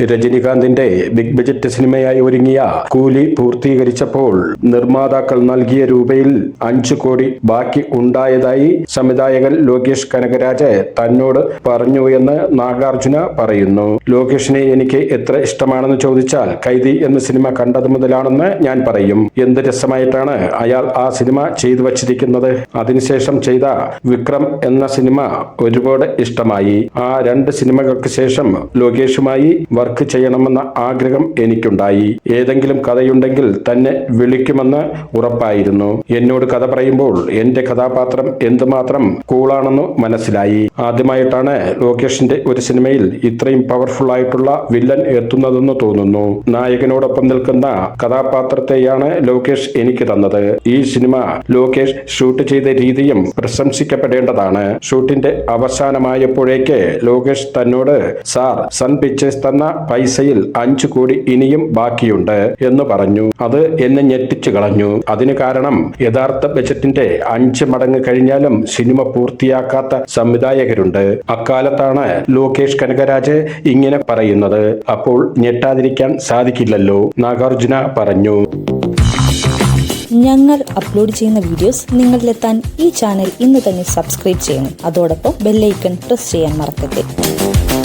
രജനികാന്തിന്റെ big budget സിനിമയായി ഒരുങ്ങിയ കൂലി പൂർത്തീകരിച്ചപ്പോൾ നിർമ്മാതാക്കൾ നൽകിയ രൂപയിൽ അഞ്ചു കോടി ബാക്കി ഉണ്ടായതായി സംവിധായകൻ ലോകേഷ് കനകരാജ് തന്നോട് പറഞ്ഞു എന്ന് നാഗാർജുന പറയുന്നു. ലോകേഷിനെ എനിക്ക് എത്ര ഇഷ്ടമാണെന്ന് ചോദിച്ചാൽ കൈതി എന്ന സിനിമ കണ്ടത് മുതലാണെന്ന് ഞാൻ പറയും. എന്ത് രസമായിട്ടാണ് അയാൾ ആ സിനിമ ചെയ്തു വച്ചിരിക്കുന്നത്? അതിനുശേഷം ചെയ്ത വിക്രം എന്ന സിനിമ ഒരുപാട് ഇഷ്ടമായി. ആ രണ്ട് സിനിമകൾക്ക് ശേഷം ലോകേഷുമായി വർക്ക് ചെയ്യണമെന്ന ആഗ്രഹം എനിക്കുണ്ടായി. ഏതെങ്കിലും കഥയുണ്ടെങ്കിൽ തന്നെ വിളിക്കുമെന്ന് ഉറപ്പായിരുന്നു. എന്നോട് കഥ പറയുമ്പോൾ എന്റെ കഥാപാത്രം എന്തുമാത്രം കൂളാണെന്ന് മനസ്സിലായി. ആദ്യമായിട്ടാണ് ലോകേഷിന്റെ ഒരു സിനിമയിൽ ഇത്രയും പവർഫുൾ ആയിട്ടുള്ള വില്ലൻ എത്തുന്നതെന്ന് തോന്നുന്നു. നായകനോടൊപ്പം നിൽക്കുന്ന കഥാപാത്രത്തെയാണ് ലോകേഷ് എനിക്ക് തന്നത്. ഈ സിനിമ ലോകേഷ് ഷൂട്ട് ചെയ്ത രീതിയും പ്രശംസിക്കപ്പെടേണ്ടതാണ്. ഷൂട്ടിന്റെ അവസാനമായപ്പോഴേക്ക് ലോകേഷ് തന്നോട് സാർ സൺ പിക്ചേഴ്സ് തന്ന പൈസയിൽ അഞ്ചു കോടി ഇനിയും ബാക്കിയുണ്ട് എന്ന് പറഞ്ഞു. അത് എന്നെ ഞെട്ടിച്ചു കളഞ്ഞു. അതിന് കാരണം യഥാർത്ഥ ബജറ്റിന്റെ അഞ്ച് മടങ്ങ് കഴിഞ്ഞാലും സിനിമ പൂർത്തിയാക്കാത്ത സംവിധായകരുണ്ട്. അക്കാലത്താണ് ലോകേഷ് കനകരാജ് ഇങ്ങനെ പറയുന്നത്. അപ്പോൾ ഞെട്ടാതിരിക്കാൻ സാധിക്കില്ലല്ലോ നാഗാർജുന പറഞ്ഞു. ഞങ്ങൾ അപ്ലോഡ് ചെയ്യുന്ന വീഡിയോസ് നിങ്ങളിലെത്താൻ ഈ ചാനൽ ഇന്ന് തന്നെ സബ്സ്ക്രൈബ് ചെയ്യണം. അതോടൊപ്പം ബെല്ലൈക്കൺ പ്രസ് ചെയ്യാൻ മറക്കരുത്.